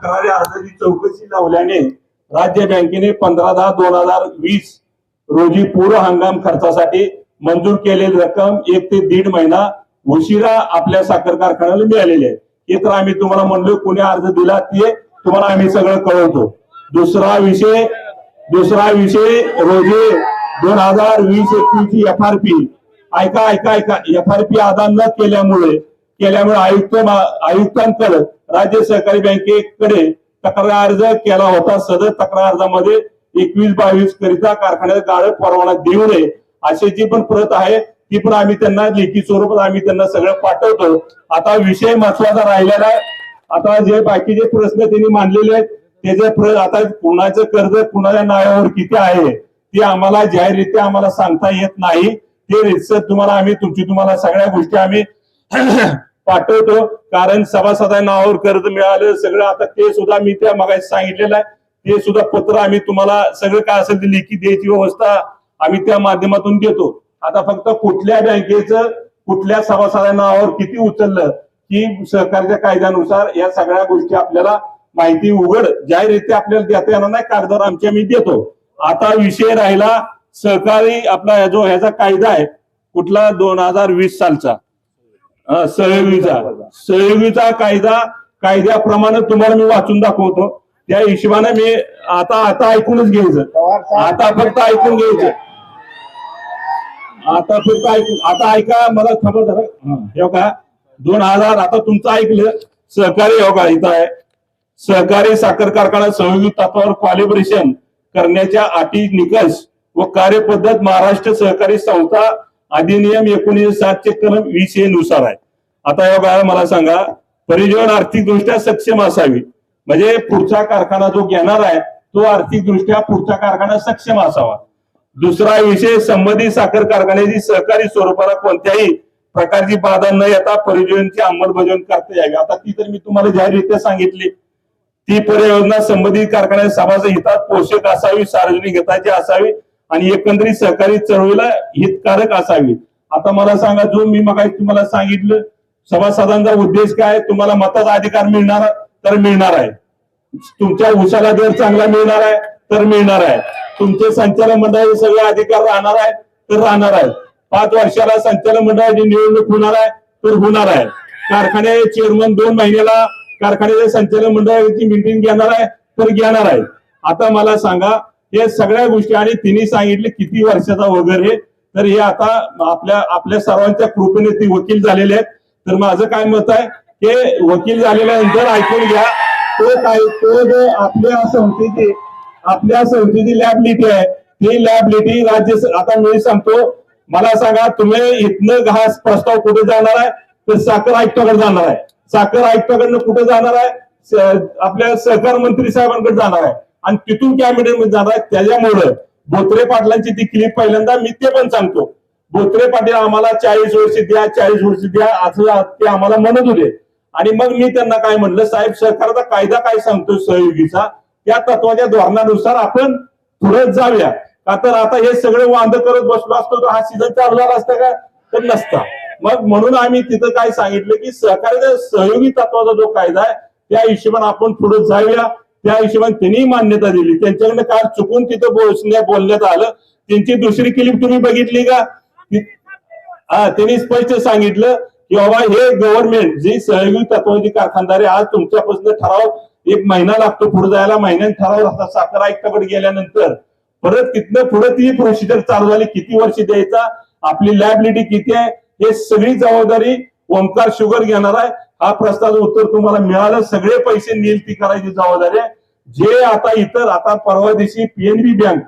तक्रारी अर्जाची चौकशी लावल्याने राज्य बँकेने पंधरा दहा दोन हजार वीस रोजी पूर्व हंगाम खर्चासाठी मंजूर केलेली रक्कम एक ते दीड महिना उशिरा आपल्या साखर कारखान्याला मिळालेली आहे. हे तर आम्ही तुम्हाला म्हणलो कोणी अर्ज दिला ते तुम्हाला आम्ही सगळं कळवतो. दुसरा विषय दुसरा विषय रोजी दोन हजार वीस एकवीस ची एफ आर पी ऐका ऐका ऐका. एफ आर पी आदान न केल्यामुळे केल्यामुळे आयुक्त आयुक्तांकडे राज्य सहकारी बँकेकडे तक्रार अर्ज केला होता. सदर तक्रार अर्जामध्ये एकवीस बावीस करिता कारखान्यात गाळप परवाना देऊ नये अशी जी पण प्रत आहे ती पण आम्ही त्यांना लेखी स्वरूपात आम्ही त्यांना सगळं पाठवतो. आता विषय महत्त्वाचा राहिलेला आहे. आता जे बाकीचे प्रश्न त्यांनी मांडलेले आहेत त्याचे आता कुणाचं कर्ज कुणाच्या नावावर किती आहे ते आम्हाला जाहीररित्या आम्हाला सांगता येत नाही. ते रितसर तुम्हाला आम्ही तुमची तुम्हाला सगळ्या गोष्टी आम्ही पाठवतो. कारण सभासदांना नावावर कर्ज मिळालं सगळं आता ते सुद्धा मी त्या मगाशी सांगितलेलं आहे. ते सुद्धा पत्र आम्ही तुम्हाला सगळं काय असेल ते लेखी द्यायची व्यवस्था आम्ही त्या माध्यमातून देतो. आता फक्त कुठल्या बँकेचं कुठल्या सभासदांना नावावर किती उचललं की सहकार्य कायद्यानुसार या सगळ्या गोष्टी आपल्याला माहिती उघड जाहीररित्या आपल्याला देता येणार नाही कागदावर आमच्या मी देतो. आता विषय राहिला सहकारी आपला जो ह्याचा कायदा आहे कुठला दोन हजार वीस सालचा. सहयोगीचा. सहयोगीचा कायदा कायद्याप्रमाणे तुम्हाला मी वाचून दाखवतो. त्या हिशोबाने मी आता आता ऐकूनच घ्यायचं. आता फक्त ऐकून घ्यायचं. आता फक्त ऐकून आता ऐका मला थांबा जरा. हे का दोन हजार आता तुमचं ऐकलं. सहकारी योगा इथं आहे. सहकारी साखर कारखाना सहयोगी तत्वावर कॉलिब्रेशन करण्याच्या अटी निकष व कार्यपद्धत महाराष्ट्र सहकारी संस्था अधिनियम एकोणीसशे सातचे कलम वीस हे नुसार आहे. आता या बघा मला सांगा परिजन आर्थिकदृष्ट्या सक्षम असावी. म्हणजे पुढचा कारखाना जो घेणार आहे तो आर्थिकदृष्ट्या पुढचा कारखाना सक्षम असावा. दुसरा विषय संबंधित साखर कारखान्याची सहकारी स्वरूपाला कोणत्याही प्रकारची बाधा न येता परिजीवनची अंमलबजावणी करता यावी. आता ती तर मी तुम्हाला जाहीररित्या सांगितली. ती परियोजना संबंधित कारखान्यात समाज हितात पोषक असावी सार्वजनिक हिताची असावी आणि एकंदरीत सहकारी चळवळीला हितकारक असावी. आता मला सांगा जो मी मग तुम्हाला सांगितलं सभासदांचा उद्देश काय तुम्हाला मताचा अधिकार मिळणार तर मिळणार आहे. तुमच्या उसाला दर चांगला मिळणार आहे तर मिळणार आहे. तुमचे संचालक मंडळाचे सगळे अधिकार राहणार आहे तर राहणार आहे. पाच वर्षाला संचालक मंडळाची निवडणूक होणार आहे तर होणार आहे. कारखाने चेअरमन दोन महिन्याला कारखान्याच्या संचालक मंडळाची मिटिंग घेणार आहे तर घेणार आहे. आता मला सांगा हे सगळ्या गोष्टी आणि तिने सांगितले किती वर्षाचा वगैरे तर हे आता आपल्या आपल्या सर्वांच्या कृपेने ती वकील झालेले आहेत. तर माझं काय मत आहे की वकील झालेल्यानंतर ऐकून घ्या. तो काय तो जो आपल्या संस्थेची आपल्या संस्थेची लॅबिलिटी आहे ती लॅबिलिटी राज्य आता मी सांगतो मला सांगा तुम्ही इथनं घास प्रस्ताव कुठे जाणार आहे? तर साखर आयुक्ताकडे जाणार आहे. साखर आयुक्ताकडनं कुठे जाणार आहे? आपल्या सहकार मंत्री साहेबांकडे जाणार आहे. आणि तिथून त्या मध्ये जाणार आहे. त्याच्यामुळं बोत्रे पाटलांची ती क्लिप पहिल्यांदा मी ते पण सांगतो. बोत्रे पाटील आम्हाला चाळीस वर्ष द्या चाळीस वर्ष द्या असं ते आम्हाला म्हणत होते. आणि मग मी त्यांना काय म्हणलं साहेब सरकारचा कायदा काय सांगतो सहयोगीचा? त्या तत्वाच्या धोरणानुसार आपण पुढे जाऊया. का तर आता हे सगळे वांद करत बसलो असतो तर हा सीझन चालू झाला असता का? तर नसता. मग म्हणून आम्ही तिथं काय सांगितलं की सहकार्याचा सहयोगी तत्वाचा जो कायदा आहे त्या हिशोबाने आपण पुढे जाऊया. त्या हिशोबाने त्यांनी मान्यता दिली. त्यांच्याकडनं काल चुकून तिथं बोलण्या बोलण्यात आलं. त्यांची दुसरी क्लिप तुम्ही बघितली का? हा त्यांनी स्पष्ट सांगितलं की बाबा हे गव्हर्नमेंट जी सहयोगी तत्वाची कारखानदारे आज तुमच्यापासून ठराव एक महिना लागतो पुढे जायला. महिन्यात ठराव साखर आयुक्ताकडे गेल्यानंतर. परत तिथनं पुढे ती प्रोसिजर चालू झाली. किती वर्ष द्यायचा? आपली लॅबिलिटी किती आहे? हे सगळी जबाबदारी ओंकार शुगर घेणार आहे. हा प्रश्नाचं उत्तर तुम्हाला मिळालं सगळे पैसे नील ती करायची जबाबदारी आहे. जे आता इतर आता परवा दिवशी पीएनबी बँक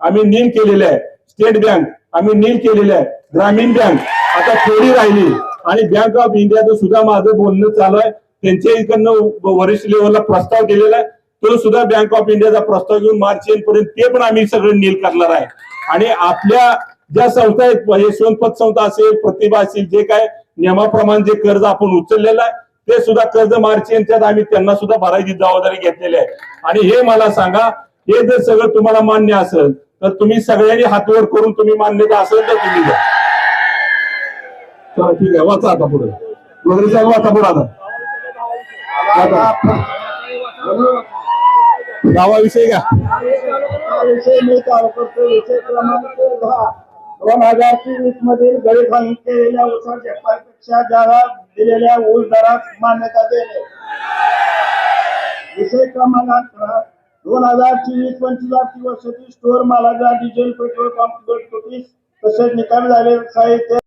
आम्ही नील केलेले आहे. स्टेट बँक आम्ही नील केलेले आहे. ग्रामीण बँक आता थोडी राहिली. आणि बँक ऑफ इंडियाचं सुद्धा माझं बोलणं चालू आहे. त्यांच्या इकडनं वरिष्ठ लेवलला प्रस्ताव दिलेला आहे. तो सुद्धा बँक ऑफ इंडियाचा प्रस्ताव घेऊन मार्च एंड पर्यंत ते पण आम्ही सगळं नील करणार आहे. आणि आपल्या ज्या संस्था आहेत म्हणजे यशवंतपत संस्था असेल प्रतिभा असेल जे काय नियमाप्रमाणे जे कर्ज आपण उचललेलं आहे ते सुद्धा कर्ज मार्च यांच्यात आम्ही त्यांना सुद्धा भरायची जबाबदारी घेतलेली आहे. आणि हे मला सांगा हे जर सगळं तुम्हाला मान्य असेल तर तुम्ही सगळ्यांनी हातवर करून तुम्ही मान्यता असेल तर तुम्ही द्या चला ठीक आहे वाचा आता पुढे. वगैरे साहेब वाचा पुढे आता. आता गावाविषयी का दोन हजार चोवीस मधील गरीबांनी केलेल्या ऊसाच्या पेक्षा जादा दिलेल्या ऊस दरात मान्यता देणे. विषय क्रमांक अठरा. दोन हजार चोवीस पंचवीस आर्थिक वर्षातील स्टोअर मालाच्या डिझेल पेट्रोल पंप घरगुती तसेच निकाल झाले साहित्य